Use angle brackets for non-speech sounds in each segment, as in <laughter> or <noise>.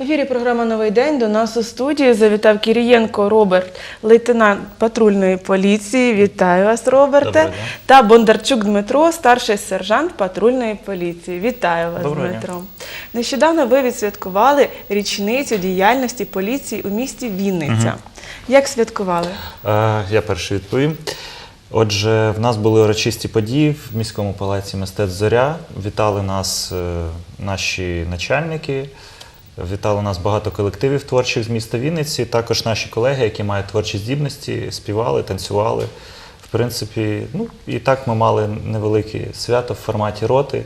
В ефірі програма Новий день до нас у студії завітав Кірієнко Роберт, лейтенант патрульної поліції. Вітаю вас, Роберте. Та Бондарчук Дмитро, старший сержант патрульної поліції. Вітаю вас, Доброго дня. Дмитро. Нещодавно ви відсвяткували річницю діяльності поліції у місті Вінниця. Як святкували? Е, Я перший відповім. Отже, в нас були урочисті події в міському палаці мистецтв Зоря. Вітали нас е, наші начальники, вітали нас багато колективів творчих з міста Вінниці. Також наші колеги, які мають творчі здібності, співали, танцювали. В принципі, ну і так ми мали невелике свято в форматі роти.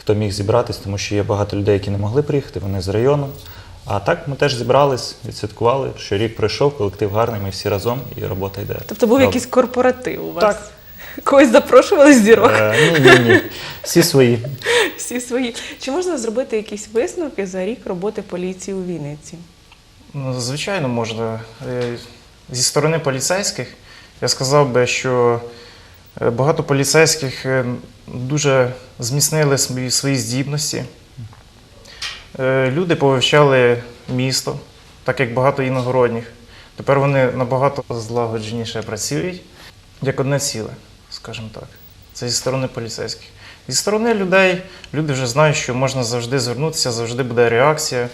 Хто міг зібратись, тому що є багато людей, які не могли приїхати, вони з району. А так ми теж зібрались, відсвяткували, що рік пройшов, колектив гарний, ми всі разом і робота йде. Тобто був Добре. якийсь корпоратив у вас? Так. Когось запрошували з зірок? Е, ні, ні, ні. Всі свої. Всі свої. Чи можна зробити якісь висновки за рік роботи поліції у Вінниці? Ну, звичайно, можна. Е, Зі сторони поліцейських я сказав би, що е, багато поліцейських е, дуже зміцнили свої, здібності. Люди повивчали місто, так як багато іногородніх. Тепер вони набагато злагодженіше працюють, як одне ціле, скажімо так. Це зі сторони поліцейських. Зі сторони людей люди вже знають, що можна завжди звернутися, завжди буде реакція,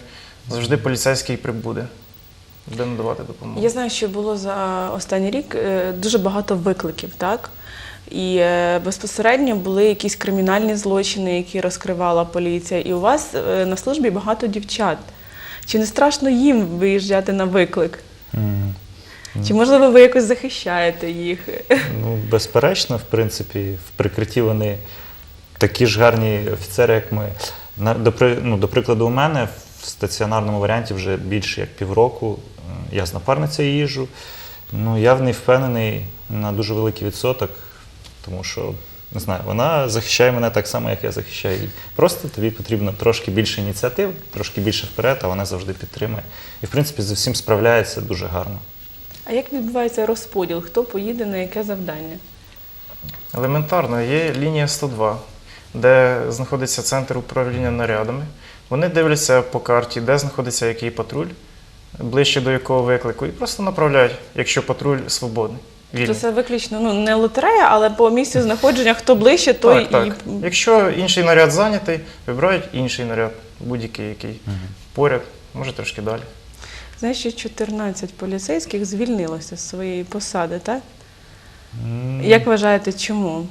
завжди поліцейський прибуде, буде надавати допомогу. Я знаю, що було за останній рік е, дуже багато викликів, так? І е, безпосередньо були якісь кримінальні злочини, які розкривала поліція. І у вас е, на службі багато дівчат. Чи не страшно їм виїжджати на виклик? М. Чи можливо ви якось захищаєте їх? Ну, безперечно, в принципі, в прикритті вони такі ж гарні офіцери, як ми. На, до, ну, до прикладу, у мене в стаціонарному варіанті вже більше як півроку. Я з напарницею їжджу. Ну, я в неї впевнений на дуже великий відсоток, тому що. Не знаю, вона захищає мене так само, як я захищаю її. Просто тобі потрібно трошки більше ініціатив, трошки більше вперед, а вона завжди підтримує. І, в принципі, з усім справляється дуже гарно. А як відбувається розподіл? Хто поїде на яке завдання? Елементарно, є лінія 102, де знаходиться центр управління нарядами. Вони дивляться по карті, де знаходиться який патруль, ближче до якого виклику, і просто направляють, якщо патруль свободний. Вільний. це виключно ну, не лотерея, але по місцю знаходження хто ближче, той Так, так. і. Якщо інший наряд зайнятий, вибирають інший наряд, будь-який, який поряд, може трошки далі. Знаєш, що 14 поліцейських звільнилося з своєї посади, так? Як вважаєте, чому?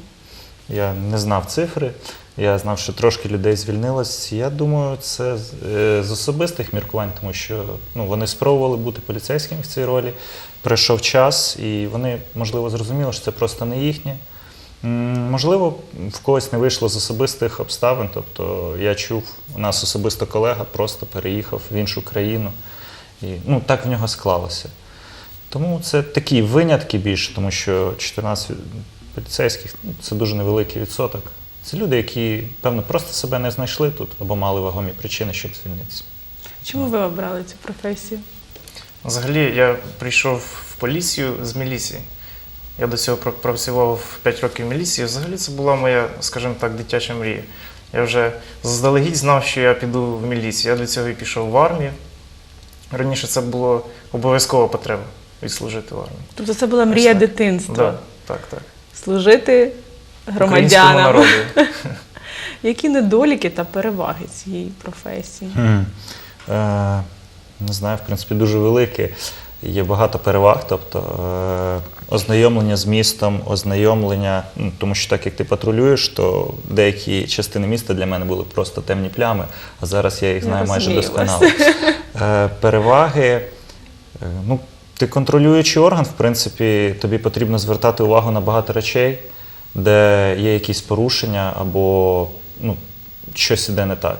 Я не знав цифри. Я знав, що трошки людей звільнилось. Я думаю, це з- е, особистих міркувань, тому що ну, вони спробували бути поліцейськими в цій ролі. Прийшов час, і вони, можливо, зрозуміли, що це просто не їхнє. Можливо, в когось не вийшло з особистих обставин. Тобто я чув, у нас особисто колега просто переїхав в іншу країну. І ну, так в нього склалося. Тому це такі винятки більше, тому що 14 поліцейських це дуже невеликий відсоток. Це люди, які, певно, просто себе не знайшли тут або мали вагомі причини, щоб звільнитися. Чому ви обрали цю професію? Взагалі, я прийшов в поліцію з міліції. Я до цього пр- працював 5 років в міліції. Взагалі це була моя, скажімо так, дитяча мрія. Я вже заздалегідь знав, що я піду в міліцію. Я до цього і пішов в армію. Раніше це було обов'язкова потреба відслужити в армії. Тобто це була мрія так. дитинства Да, так, так. Служити громадянам. <laughs> Які недоліки та переваги цієї професії? Е, не знаю, в принципі, дуже велике. Є багато переваг, тобто е, ознайомлення з містом, ознайомлення, ну, тому що так як ти патрулюєш, то деякі частини міста для мене були просто темні плями, а зараз я їх Я знаю майже досконало. Е, переваги. е, ну, ти контролюючий орган, в принципі, тобі потрібно звертати увагу на багато речей, де є якісь порушення або ну, щось іде не так.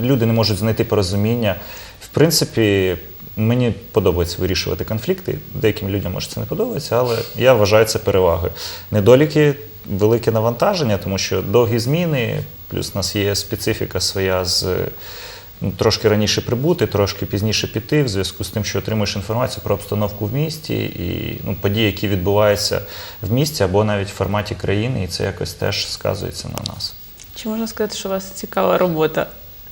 Люди не можуть знайти порозуміння. В принципі, мені подобається вирішувати конфлікти. Деяким людям може це не подобається, але я вважаю це перевагою. Недоліки велике навантаження, тому що довгі зміни, плюс у нас є специфіка своя з трошки раніше прибути, трошки пізніше піти, в зв'язку з тим, що отримуєш інформацію про обстановку в місті і ну, події, які відбуваються в місті або навіть в форматі країни, і це якось теж сказується на нас. Чи можна сказати, що у вас цікава робота?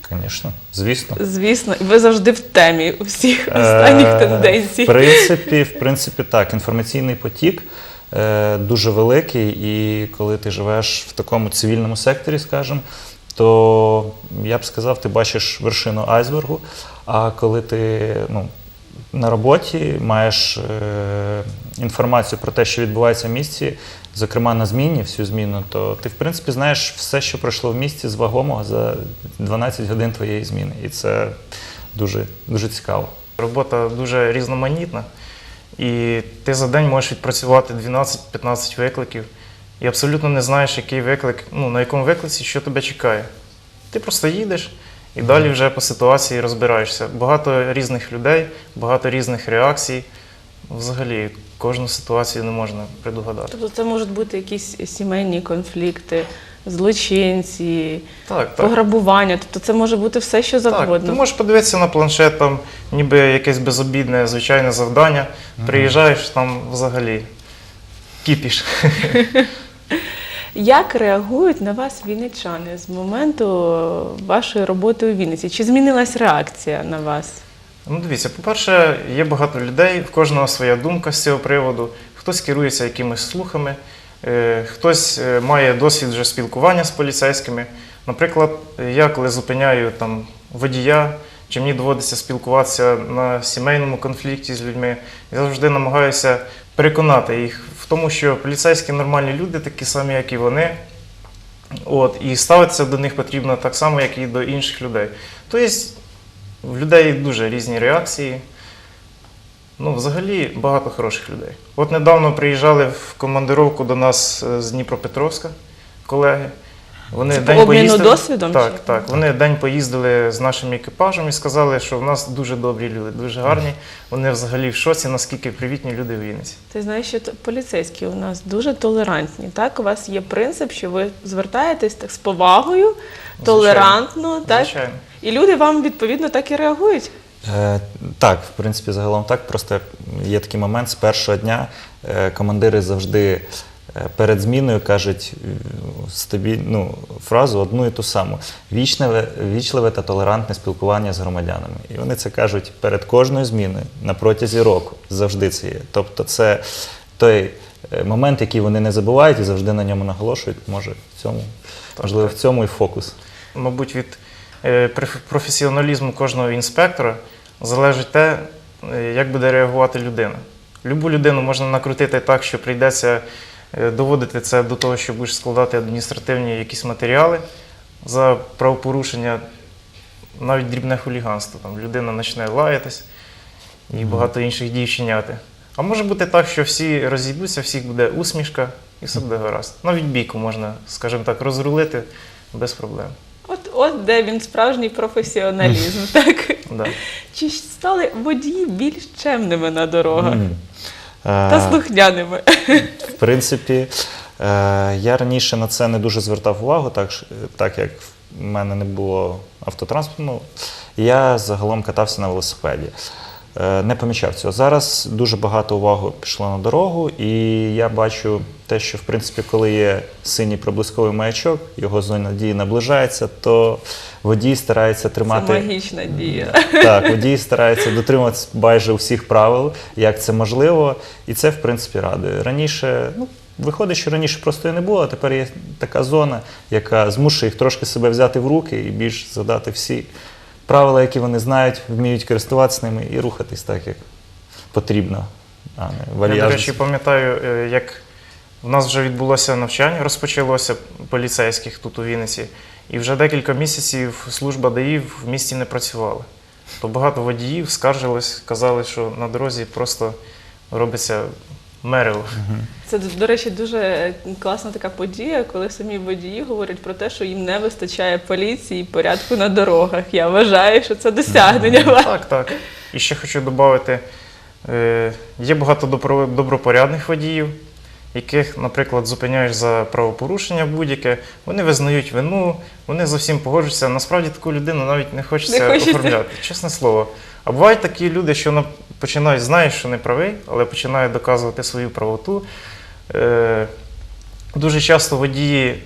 Звісно, звісно. Звісно, ви завжди в темі усіх останніх Е, тенденцій. В принципі, в принципі, так. Інформаційний потік е, дуже великий, і коли ти живеш в такому цивільному секторі, скажімо, то я б сказав, ти бачиш вершину айсбергу. А коли ти ну, на роботі маєш е, інформацію про те, що відбувається в місті, зокрема на зміні, всю зміну, то ти, в принципі, знаєш все, що пройшло в місті з вагомого за 12 годин твоєї зміни. І це дуже, дуже цікаво. Робота дуже різноманітна, і ти за день можеш відпрацювати 12-15 викликів, і абсолютно не знаєш, який виклик, ну, на якому виклиці, що тебе чекає. Ти просто їдеш і далі вже по ситуації розбираєшся. Багато різних людей, багато різних реакцій. Взагалі, кожну ситуацію не можна предугадати. Тобто це можуть бути якісь сімейні конфлікти, злочинці, Так, так. пограбування. Тобто це може бути все, що Так, завгодно. ти можеш подивитися на планшет, там ніби якесь безобідне, звичайне завдання. Приїжджаєш там взагалі кіпіш. <laughs> Як реагують на вас вінничани з моменту вашої роботи у Вінниці? Чи змінилась реакція на вас? Ну, дивіться, по-перше, є багато людей, в кожного своя думка з цього приводу. Хтось керується якимись слухами, е, хтось е, має досвід вже спілкування з поліцейськими. Наприклад, я коли зупиняю там водія, чи мені доводиться спілкуватися на сімейному конфлікті з людьми, я завжди намагаюся переконати їх тому, що поліцейські нормальні люди, такі самі, як і вони. От, і ставитися до них потрібно так само, як і до інших людей. Тобто в людей дуже різні реакції. Ну, взагалі багато хороших людей. От недавно приїжджали в командировку до нас е, з Дніпропетровська колеги. Вони по обміну досвідом, Так, чи? так. Вони день поїздили з нашим екіпажем і сказали, що в нас дуже добрі люди, дуже гарні. Вони взагалі в шоці, наскільки привітні люди в Вінниці. Ти знаєш, що т- поліцейські у нас дуже толерантні. Так, у вас є принцип, що ви звертаєтесь так з повагою, толерантно, так Звичайно. і люди вам відповідно так і реагують. Е, так, в принципі, загалом так. Просто є такий момент з першого дня. Е, командири завжди е, перед зміною кажуть е, стабіль, ну, фразу одну і ту саму: вічливе, вічливе та толерантне спілкування з громадянами. І вони це кажуть перед кожною зміною на протязі року. Завжди це є. Тобто, це той е, момент, який вони не забувають і завжди на ньому наголошують. Може, в цьому, можливо, в цьому і фокус. Мабуть, від е, професіоналізму кожного інспектора залежить те, як буде реагувати людина. Любу людину можна накрутити так, що прийдеться доводити це до того, що будеш складати адміністративні якісь матеріали за правопорушення, навіть дрібне хуліганство. Там людина почне лаятись і багато інших дій вчиняти. А може бути так, що всі розійдуться, всіх буде усмішка і все буде гаразд. Навіть бійку можна, скажімо так, розрулити без проблем. От, от де він справжній професіоналізм, так? Да. Чи стали водії більш чемними на дорогах та Е, слухняними? В принципі, е, я раніше на це не дуже звертав увагу, так, так як в мене не було автотранспорту. Ну, я загалом катався на велосипеді. Е, Не помічав цього. Зараз дуже багато уваги пішло на дорогу, і я бачу те, що в принципі, коли є синій проблисковий маячок, його зона дії наближається, то водій старається Це тримати. магічна дія. Так, водій старається дотримуватися майже усіх правил, як це можливо, і це, в принципі, радує. Раніше, ну, виходить, що раніше просто і не було, а тепер є така зона, яка змушує їх трошки себе взяти в руки і більш задати всі правила, які вони знають, вміють користуватися ними і рухатись так, як потрібно, а не Я, до речі, пам'ятаю, е, як в нас вже відбулося навчання, розпочалося поліцейських тут у Вінниці, і вже декілька місяців служба ДАІ в місті не працювала. То багато водіїв скаржились, казали, що на дорозі просто робиться мерево. Це, до речі, дуже класна така подія, коли самі водії говорять про те, що їм не вистачає поліції і порядку на дорогах. Я вважаю, що це досягнення. Так, так. І ще хочу додати, е, є багато добропорядних водіїв, яких, наприклад, зупиняєш за правопорушення будь-яке, вони визнають вину, вони зовсім погоджуються. Насправді таку людину навіть не хочеться, Не хочеться. оформляти, чесне слово. А бувають такі люди, що починають, знаєш, що не правий, але починають доказувати свою правоту. Е, Дуже часто водії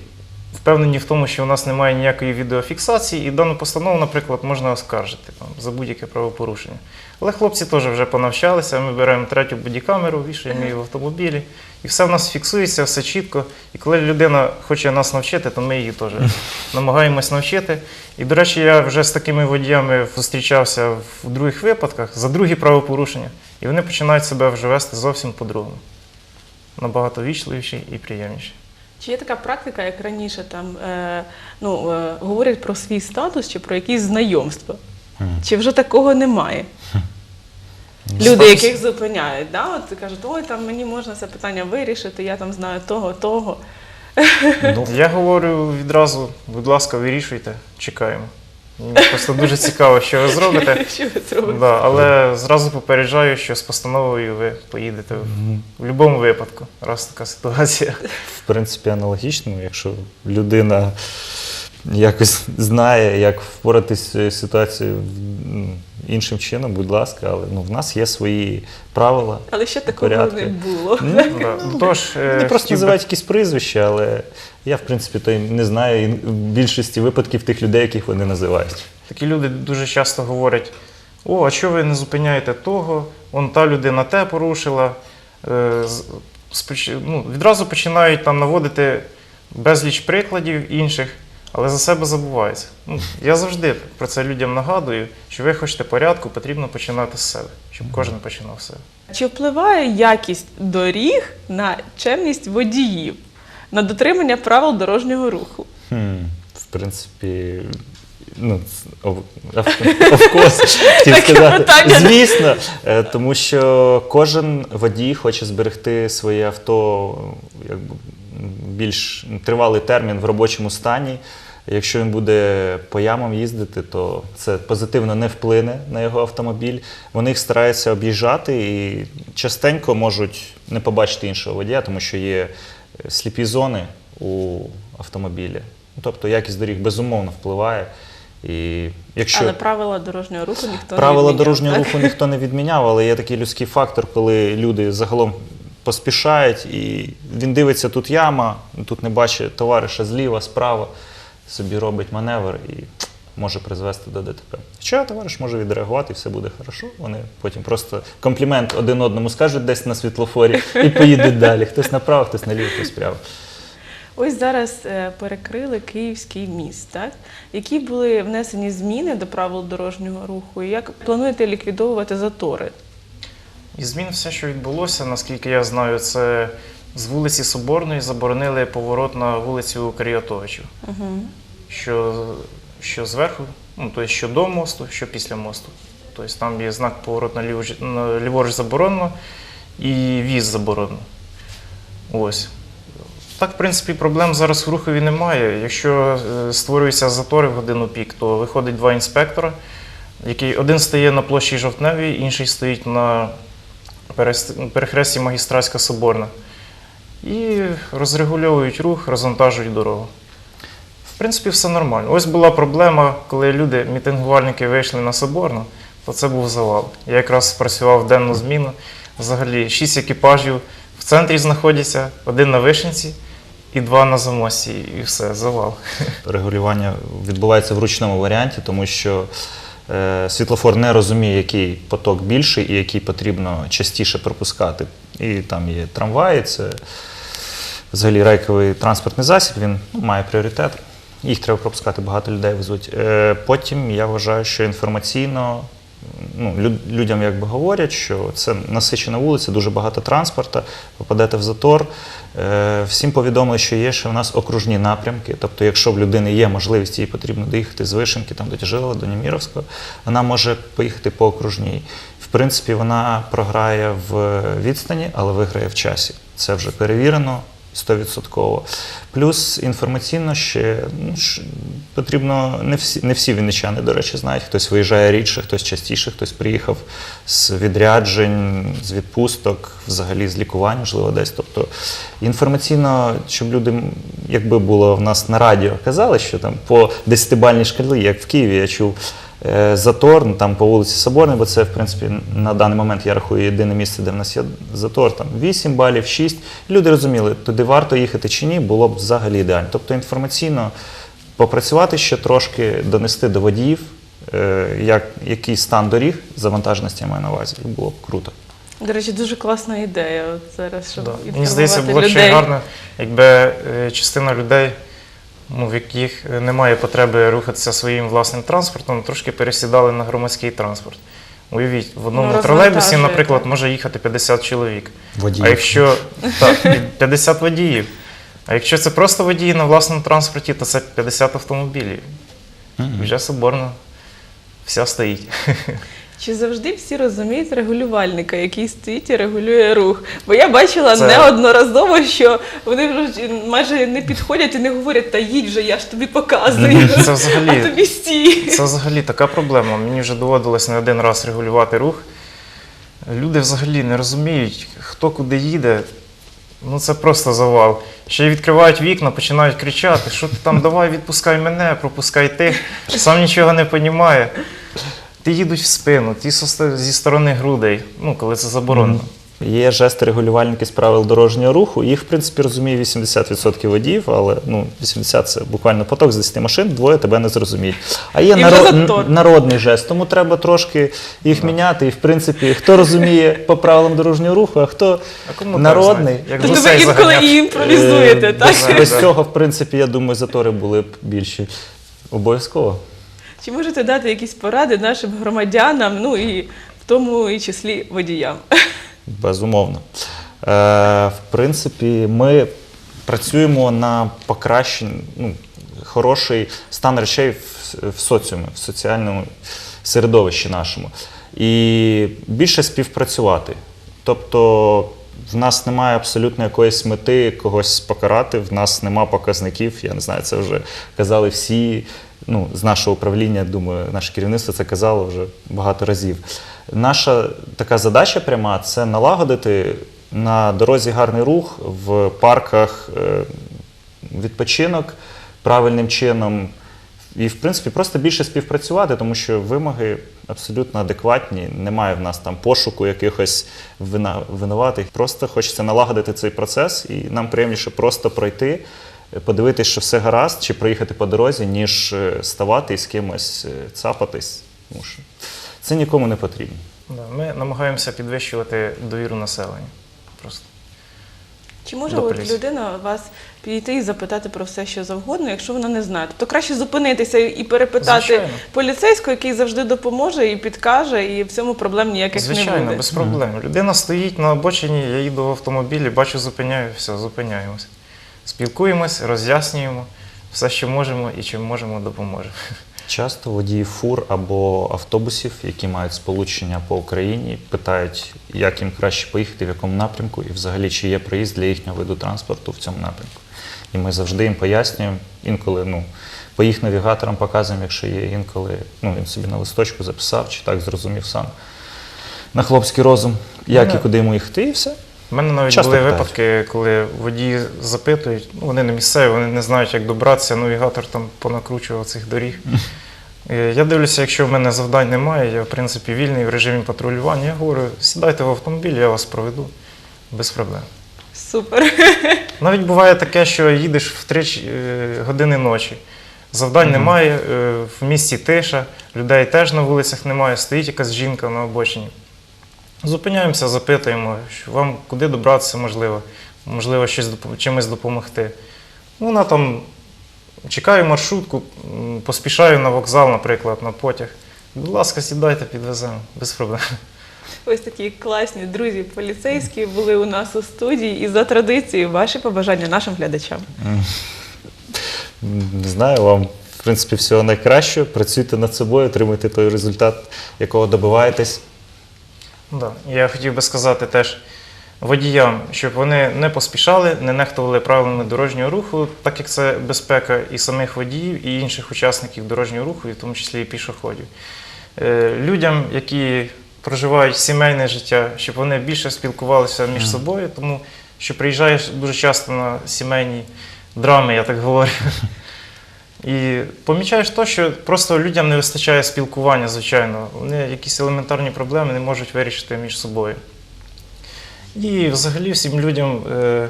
впевнені в тому, що у нас немає ніякої відеофіксації, і дану постанову, наприклад, можна оскаржити там, за будь-яке правопорушення. Але хлопці теж вже понавчалися, ми беремо третю бодікамеру, вішаємо її в автомобілі, і все в нас фіксується, все чітко. І коли людина хоче нас навчити, то ми її теж <laughs> намагаємось навчити. І, до речі, я вже з такими водіями зустрічався в других випадках за другі правопорушення, і вони починають себе вже вести зовсім по-другому. Набагато вічливіші і приємніші. Чи є така практика, як раніше там е, ну, е, говорять про свій статус чи про якісь знайомства? Чи вже такого немає? Люди, Статус- яких зупиняють, да? От кажуть, ой, там мені можна це питання вирішити, я там знаю того, того. Ну, Я говорю відразу, будь ласка, вирішуйте, чекаємо. Просто дуже цікаво, що ви зробите. <laughs> Що ви зробите? Да, але зразу попереджаю, що з постановою ви поїдете в, в будь-якому випадку, раз така ситуація. в принципі, аналогічно, якщо людина якось знає, як впоратись з ситуацією іншим чином, будь ласка, але ну, в нас є свої правила. Але ще такого Порядки. не було. Ну, Да. Тож, е, Вони просто називають якісь прізвища, але я, в принципі, то й не знаю і в більшості випадків тих людей, яких вони називають. Такі люди дуже часто говорять: о, а що ви не зупиняєте того? Он та людина те порушила. Е, ну, відразу починають там наводити безліч прикладів інших, але за себе забуваються. Ну, я завжди про це людям нагадую, що ви хочете порядку, потрібно починати з себе, щоб кожен починав з себе. Чи впливає якість доріг на чемність водіїв, на дотримання правил дорожнього руху? Хм, в принципі, ну, <laughs> of, course, хотів сказати. Звісно, е, тому що кожен водій хоче зберегти своє авто якби, більш тривалий термін в робочому стані. Якщо він буде по ямам їздити, то це позитивно не вплине на його автомобіль. Вони їх стараються об'їжджати і частенько можуть не побачити іншого водія, тому що є е, сліпі зони у автомобілі. Ну, Тобто якість доріг безумовно впливає. І якщо Але правила дорожнього руху ніхто правила не відміняв, дорожнього так? руху ніхто не відміняв, але є такий людський фактор, коли люди загалом поспішають, і він дивиться, тут яма, тут не бачить товариша зліва, справа, собі робить маневр і може призвести до ДТП. Хоча товариш може відреагувати, і все буде хорошо. Вони потім просто комплімент один одному скажуть десь на світлофорі і поїдуть далі. Хтось направо, хтось наліво, хтось прямо. Ось зараз е, перекрили Київський міст. Так? Які були внесені зміни до правил дорожнього руху? І як плануєте ліквідовувати затори? І змін все, що відбулося, наскільки я знаю, це з вулиці Соборної заборонили поворот на вулицю Каріатовичів. Угу. що, що зверху, ну, тобто що до мосту, що після мосту. Тобто там є знак поворот на ліворуч, на ліворуч заборонено і віз заборонено. Ось. Так, в принципі, проблем зараз в рухові немає. Якщо е, створюються затори в годину пік, то виходить два інспектора, який один стає на площі Жовтневій, інший стоїть на перехресті Магістратська Соборна. І розрегульовують рух, розвантажують дорогу. В принципі, все нормально. Ось була проблема, коли люди, мітингувальники, вийшли на Соборну, то це був завал. Я якраз працював в денну зміну. Взагалі, шість екіпажів в центрі знаходяться, один на вишенці і два на замості, і все, завал. регулювання відбувається в ручному варіанті, тому що світлофор не розуміє, який поток більший і який потрібно частіше пропускати. І там є трамваї, це взагалі рейковий транспортний засіб, він ну, має пріоритет. Їх треба пропускати, багато людей везуть. Е, потім я вважаю, що інформаційно ну, люд- людям якби говорять, що це насичена вулиця, дуже багато транспорту, попадете в затор. Е, всім повідомили, що є ще в нас окружні напрямки. Тобто, якщо в людини є можливість, їй потрібно доїхати з Вишенки там, до Тяжила, до Німіровського, вона може поїхати по окружній. В принципі, вона програє в відстані, але виграє в часі. Це вже перевірено. 100%. Плюс інформаційно ще ну, потрібно, не всі, не всі вінничани, до речі, знають. Хтось виїжджає рідше, хтось частіше, хтось приїхав з відряджень, з відпусток, взагалі з лікувань, можливо, десь. Тобто інформаційно, щоб люди, якби було в нас на радіо, казали, що там по 10-бальній шкалі, як в Києві, я чув, затор ну, там по вулиці Соборній, бо це, в принципі, на даний момент я рахую єдине місце, де в нас є затор, там 8 балів, 6. Люди розуміли, туди варто їхати чи ні, було б взагалі ідеально. Тобто інформаційно попрацювати ще трошки, донести до водіїв, е, як, який стан доріг, завантаженості я маю на увазі, було б круто. До речі, дуже класна ідея. От зараз, щоб Да. інформувати Мені здається, було б людей. ще гарно, якби е, частина людей, ну, в яких немає потреби рухатися своїм власним транспортом, трошки пересідали на громадський транспорт. Уявіть, в одному Ну, тролейбусі, наприклад, може їхати 50 чоловік. Водіїв. А якщо так, 50 водіїв. А якщо це просто водії на власному транспорті, то це 50 автомобілів. Мгм. Вже соборно вся стоїть. Чи завжди всі розуміють регулювальника, який стоїть і регулює рух? Бо я бачила Це- неодноразово, що вони майже не підходять і не говорять, та їдь же, я ж тобі показую. Це взагалі- <laughs> А тобі стій. Це взагалі така проблема. Мені вже доводилось не один раз регулювати рух. Люди взагалі не розуміють, хто куди їде. Ну це просто завал. Ще й відкривають вікна, починають кричати, що ти там давай, відпускай мене, пропускай тих. Сам нічого не розуміє. Ті їдуть в спину, ті зі сторони грудей, ну коли це заборонено. Є жести регулювальники з правил дорожнього руху. Їх, в принципі, розуміє 80% водіїв, але ну, 80 це буквально поток з 10 машин, двоє тебе не зрозуміють. А є І наро- народний жест, тому треба трошки їх міняти. І, в принципі, хто розуміє <laughs> по правилам дорожнього руху, а хто А кому народний. Як Тобто ви інколи і імпровізуєте, Е, так? Без, без цього, в принципі, я думаю, затори були б більші. Обов'язково. Чи можете дати якісь поради нашим громадянам, ну і в тому і числі водіям? Безумовно. Е, в принципі, ми працюємо на покращенні, ну, хороший стан речей в, в соціумі, в соціальному середовищі нашому. І більше співпрацювати. Тобто в нас немає абсолютно якоїсь мети когось покарати, в нас нема показників. Я не знаю, це вже казали всі. Ну, з нашого управління, думаю, наше керівництво це казало вже багато разів. Наша така задача пряма це налагодити на дорозі гарний рух в парках е, відпочинок правильним чином. І, в принципі, просто більше співпрацювати, тому що вимоги абсолютно адекватні. Немає в нас там пошуку якихось винуватих. Просто хочеться налагодити цей процес, і нам приємніше просто пройти, подивитися, що все гаразд, чи проїхати по дорозі, ніж е, ставати і з кимось е, цапатись. Тому що це нікому не потрібно. Ми намагаємося підвищувати довіру населення. Просто. Чи може от людина вас підійти і запитати про все, що завгодно, якщо вона не знає? Тобто краще зупинитися і перепитати Звичайно. поліцейського, який завжди допоможе і підкаже, і в цьому проблем ніяких не Звичайно, без проблем. Людина стоїть на обочині, я їду в автомобілі, бачу, зупиняю, все, зупиняємося. Спілкуємось, роз'яснюємо все, що можемо і чим можемо, допоможемо. Часто водії фур або автобусів, які мають сполучення по Україні, питають, як їм краще поїхати, в якому напрямку, і взагалі чи є проїзд для їхнього виду транспорту в цьому напрямку. І ми завжди їм пояснюємо, інколи ну, по їх навігаторам показуємо, якщо є, інколи ну, він собі на листочку записав, чи так зрозумів сам на хлопський розум, як Ну, і куди йому їхати, і все. У мене навіть Часто були питають. випадки, коли водії запитують, ну вони не місцеві, вони не знають, як добратися, навігатор там понакручував цих доріг. Е, Я дивлюся, якщо в мене завдань немає, я в принципі вільний в режимі патрулювання. Я говорю, сідайте в автомобіль, я вас проведу без проблем. Супер. <laughs> Навіть буває таке, що їдеш в 3 е, години ночі. Завдань немає, е, в місті тиша, людей теж на вулицях немає, стоїть якась жінка на обочині. Зупиняємося, запитуємо, що вам куди добратися можливо, можливо, щось чимось допомогти. Ну, Вона там чекає маршрутку, поспішаю на вокзал, наприклад, на потяг. Будь ласка, сідайте, підвеземо, без проблем. Ось такі класні друзі поліцейські були у нас у студії. І за традицією ваші побажання нашим глядачам. Не знаю, вам, в принципі, всього найкращого. Працюйте над собою, отримуйте той результат, якого добиваєтесь. Да. Я хотів би сказати теж водіям, щоб вони не поспішали, не нехтували правилами дорожнього руху, так як це безпека і самих водіїв, і інших учасників дорожнього руху, і в тому числі і пішоходів. Е, Людям, які проживають сімейне життя, щоб вони більше спілкувалися між собою, тому що приїжджаєш дуже часто на сімейні драми, я так говорю. І помічаєш то, що просто людям не вистачає спілкування, звичайно. Вони якісь елементарні проблеми не можуть вирішити між собою. І взагалі всім людям е,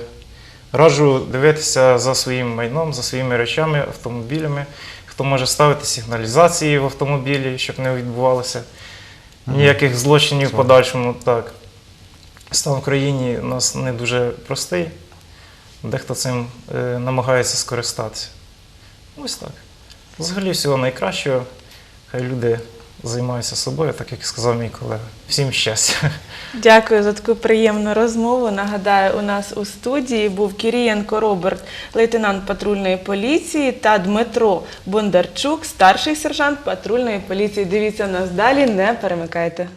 раджу дивитися за своїм майном, за своїми речами, автомобілями, хто може ставити сигналізації в автомобілі, щоб не відбувалося ніяких злочинів в подальшому. Так. Стан в країні у нас не дуже простий. Дехто цим е, намагається скористатися. Ось так. Взагалі всього найкращого. Хай люди займаються собою, так як сказав мій колега. Всім щастя. Дякую за таку приємну розмову. Нагадаю, у нас у студії був Кірієнко Роберт, лейтенант патрульної поліції, та Дмитро Бондарчук, старший сержант патрульної поліції. Дивіться нас далі, не перемикайте.